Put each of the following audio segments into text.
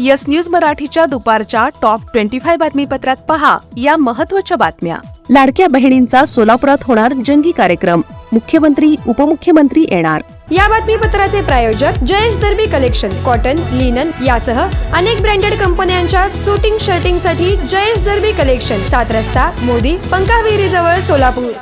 Yes news मराठीच्या दुपारच्या top twenty five बातमीपत्रात पहा या महत्त्वाच्या बातम्या. लाडक्या बहिणींचा सोलापुरात होणार जंगी कार्यक्रम. मुख्यमंत्री उपमुख्यमंत्री येणार. या बातमीपत्राचे प्रायोजक Jayesh Darbi collection cotton linen यासह अनेक ब्रँडेड कंपन्यांच्या सुटिंग शर्टिंगसाठी जयेश दर्बी कलेक्शन सात रस्ता मोदी पंकाविहिरी जवळ सोलापूर.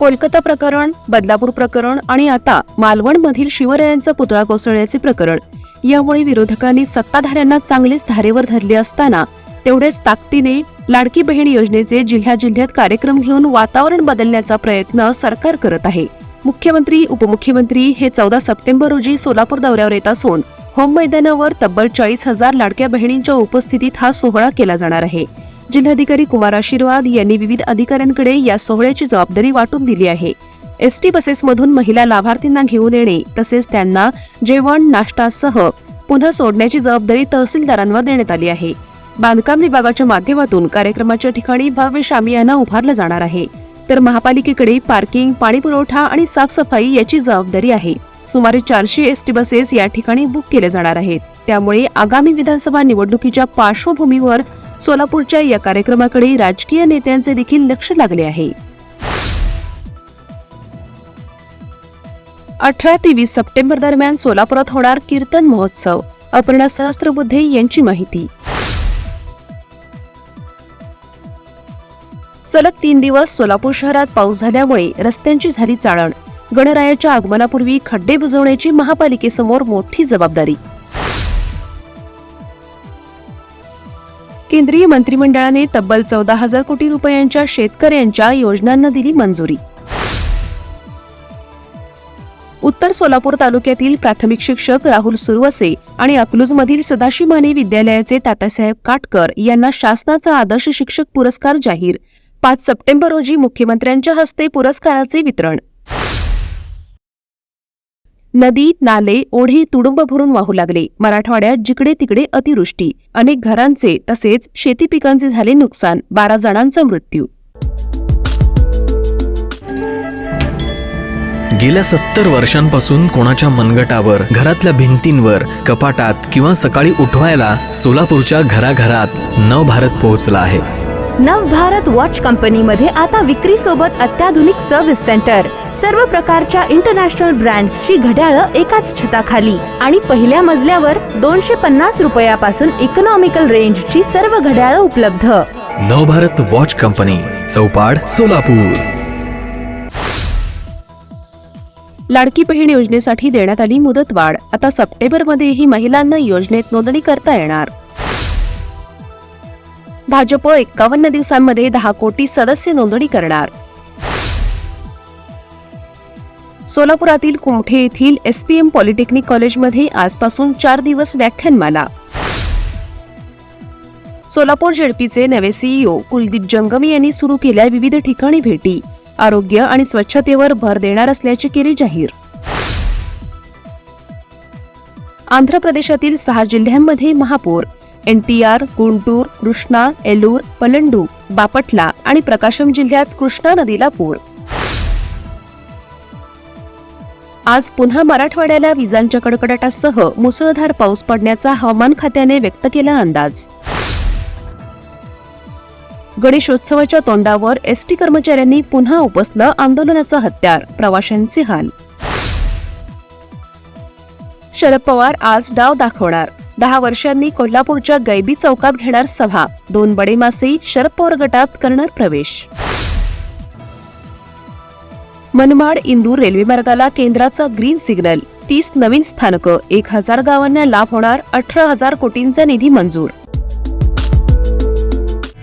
कोलकाता प्रकरण बदलापूर प्रकरण आणि आता मालवणमधील शिवरायांचा पुतळा कोसळण्याचे प्रकरण. यामुळे विरोधकांनी सत्ताधाऱ्यांना चांगलेच धारेवर धरले असताना तेवढेच ताकदीने लाडकी बहीण योजनेचे जिल्ह्या जिल्ह्यात कार्यक्रम घेऊन वातावरण बदलण्याचा प्रयत्न सरकार करत आहे. मुख्यमंत्री उपमुख्यमंत्री हे चौदा सप्टेंबर रोजी सोलापूर दौऱ्यावर येत असून होम मैदानावर तब्बल चाळीस हजार लाडक्या बहिणींच्या उपस्थितीत हा सोहळा केला जाणार आहे. जिल्हाधिकारी कुमार आशीर्वाद यांनी विविध अधिकाऱ्यांकडे या सोहळ्याची जबाबदारी वाटून दिली आहे. एसटी बसेसमधून महिला लाभार्थींना घेऊन येणे तसेच त्यांना जेवण नाश्तासह पुन्हा सोडण्याची जबाबदारी तहसीलदारांवर देण्यात आली आहे. बांधकाम विभागाच्या माध्यमातून कार्यक्रमाच्या ठिकाणी भव्य शामियाना उभारलं जाणार आहे. तर महापालिकेकडे पार्किंग पाणीपुरवठा आणि साफसफाई याची जबाबदारी आहे. सुमारे चारशे एसटी बसेस या ठिकाणी बुक केल्या जाणार आहेत. त्यामुळे आगामी विधानसभा निवडणुकीच्या पार्श्वभूमीवर सोलापूरच्या या कार्यक्रमाकडे राजकीय नेत्यांचे देखील लक्ष लागले आहे. अठरा ते वीस सप्टेंबर दरम्यान सोलापुरात होणार कीर्तन महोत्सव. अपर्णा सहस्त्रबुद्धे यांची माहिती. सलग तीन दिवस सोलापूर शहरात पाऊस झाल्यामुळे रस्त्यांची झाली चाळण. गणरायाच्या आगमनापूर्वी खड्डे बुजवण्याची महापालिकेसमोर मोठी जबाबदारी. केंद्रीय मंत्रिमंडळाने तब्बल चौदा हजार कोटी रुपयांच्या शेतकऱ्यांच्या योजनांना दिली मंजुरी. उत्तर सोलापूर तालुक्यातील प्राथमिक शिक्षक राहुल सुरवसे आणि अकलूजमधील सदाशिव माने विद्यालयाचे तात्यासाहेब काटकर यांना शासनाचा आदर्श शिक्षक पुरस्कार जाहीर. पाच सप्टेंबर रोजी मुख्यमंत्र्यांच्या हस्ते पुरस्काराचे वितरण. नदी नाले ओढे तुडुंब भरून वाहू लागले. मराठवाड्यात जिकडे तिकडे अतिवृष्टी. अनेक घरांचे तसेच शेती पिकांचे झाले नुकसान. बारा जणांचा मृत्यू. गेल्या सत्तर वर्षांपासून कोणाच्या मनगटावर घरातल्या भिंतींवर कपाटात किंवा सकाळी उठवायला सोलापूरच्या घराघरात नवभारत पोहोचला आहे. नव भारत वॉच कंपनीमध्ये आता विक्री सोबत अत्याधुनिक सर्व्हिस सेंटर सर्व प्रकारच्या इंटरनॅशनल ब्रँड्सची घड्याळं एकाच छताखाली. आणि पहिल्या मजल्यावर दोनशे पन्नास रुपयापासून इकॉनॉमिकल रेंजची सर्व घड्याळं उपलब्ध. Navbharat watch company Chaupad Solapur. Ladki Bahin योजनेसाठी देण्यात आली मुदतवाढ. आता सप्टेंबरमध्येही महिलांना योजनेत नोंदणी करता येणार. भाजप एक्कावन्न दिवसांमध्ये दहा कोटी सदस्य नोंदणी करणार. सोलापुरातील कुमठे येथील एसपीएम पॉलिटेक्निक कॉलेजमध्ये आजपासून चार दिवस व्याख्यानमाला. सोलापूर जेडपीचे नवे सीईओ कुलदीप जंगम यांनी सुरू केल्या विविध ठिकाणी भेटी. आरोग्य आणि स्वच्छतेवर भर देणार असल्याचे केले जाहीर. आंध्र प्रदेशातील सहा जिल्ह्यांमध्ये महापौर एनटीआर गुंटूर कृष्णा एलूर पलंडू बापटला आणि प्रकाशम जिल्ह्यात कृष्णा नदीला पूर. आज पुन्हा मराठवाड्याला विजांच्या कडकडाटासह मुसळधार पाऊस पडण्याचा हवामान खात्याने व्यक्त केला अंदाज. गणेशोत्सवाच्या तोंडावर एसटी कर्मचाऱ्यांनी पुन्हा उपसलं आंदोलनाचं हत्यार प्रवाशांचे हाल. शरद पवार आज डाव दाखवणार. दहा वर्षांनी कोल्हापूरच्या गैबी चौकात घेणार सभा. दोन बडे मासे शरद पवार गटात करणार प्रवेश. मनमाड इंदूर रेल्वे मार्गाला केंद्राचा ग्रीन सिग्नल. तीस नवीन स्थानकं एक हजार गावांना लाभ होणार अठरा हजार कोटींचा निधी मंजूर.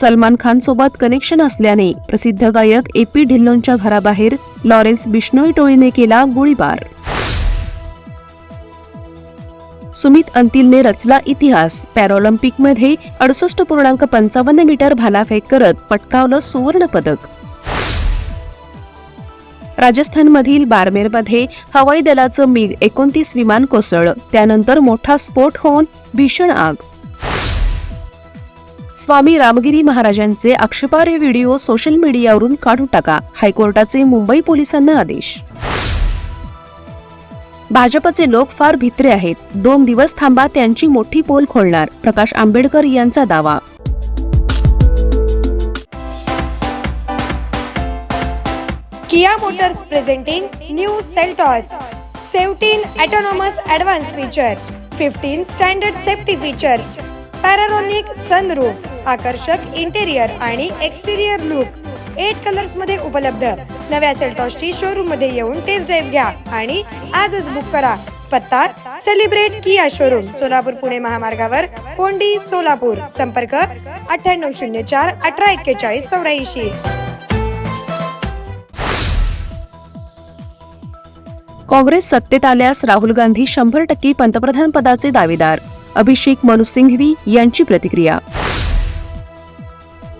सलमान खान सोबत कनेक्शन असल्याने प्रसिद्ध गायक ए पी ढिल्लोनच्या घराबाहेर लॉरेन्स बिश्नोई टोळीने केला गोळीबार. सुमित अंतिलने रचला इतिहास. पॅराऑलिम्पिकमध्ये अडुसष्ट पूर्णांक पंचावन्न मीटर भालाफेक करत पटकावलं सुवर्ण पदक. राजस्थानमधील बारमेरमध्ये हवाई दलाचं मिग एकोणतीस विमान कोसळलं. त्यानंतर मोठा स्फोट होऊन भीषण आग. स्वामी रामगिरी महाराजांचे आक्षेपार्ह व्हिडिओ सोशल मीडियावरून काढून टाका. हायकोर्टाचे मुंबई पोलिसांना आदेश. भाजपचे लोक फार भित्रे आहेत. दोन दिवस थांबा त्यांची मोठी पोल खोलणार प्रकाश आंबेडकर यांचा दावा. Kia Motors presenting new Seltos. Seventeen autonomous advance feature fifteen standard safety features panoramic sunroof आकर्षक इंटेरियर आणि एक्सटेरियर लुक एट कलर्समध्ये उपलब्ध. नव्या सेल्टॉसची शोरूममध्ये येऊन टेस्ट ड्राईव्ह घ्या आणि आजच बुक करा. पत्ता celebrate Kia showroom Solapur Pune महामार्गावर कोंडी सोलापूर. संपर्क अठ्ठ्याण्णव शून्य चार अठरा एक्केचाळीस चौऱ्याऐंशी. काँग्रेस सत्तेत आल्यास राहुल गांधी शंभर टक्के पंतप्रधान पदाचे दावेदार. अभिषेक मनु सिंघवी यांची प्रतिक्रिया.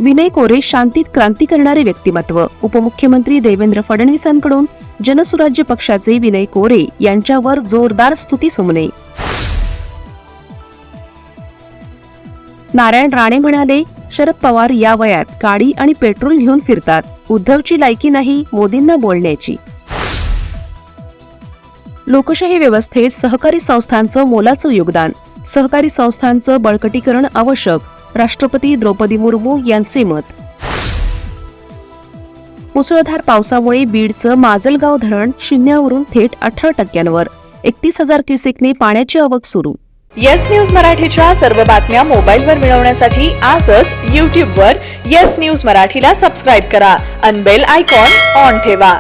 विनय कोरे शांतीत क्रांती करणारे व्यक्तिमत्व उपमुख्यमंत्री देवेंद्र फडणवीसांकडून जनसुराज्य पक्षाचे विनय कोरे यांच्यावर जोरदार स्तुती सुमने. नारायण राणे म्हणाले शरद पवार या वयात गाडी आणि पेट्रोल घेऊन फिरतात. उद्धवची लायकी नाही मोदींना बोलण्याची. लोकशाही व्यवस्थेत सहकारी संस्थांचं मोलाचं योगदान. सहकारी संस्थांचं बळकटीकरण आवश्यक राष्ट्रपती द्रौपदी मुर्मू यांचे मत. मुसळधार पावसामुळे बीडचं माजलगाव धरण शून्यावरून थेट अठरा टक्क्यांवर एकतीस हजार क्युसेकने पाण्याची आवक सुरू. येस न्यूज मराठीच्या सर्व बातम्या मोबाईलवर मिळवण्यासाठी आजच यूट्यूबवर येस न्यूज मराठीला सबस्क्राईब करा अनबेल आयकॉन ऑन ठेवा.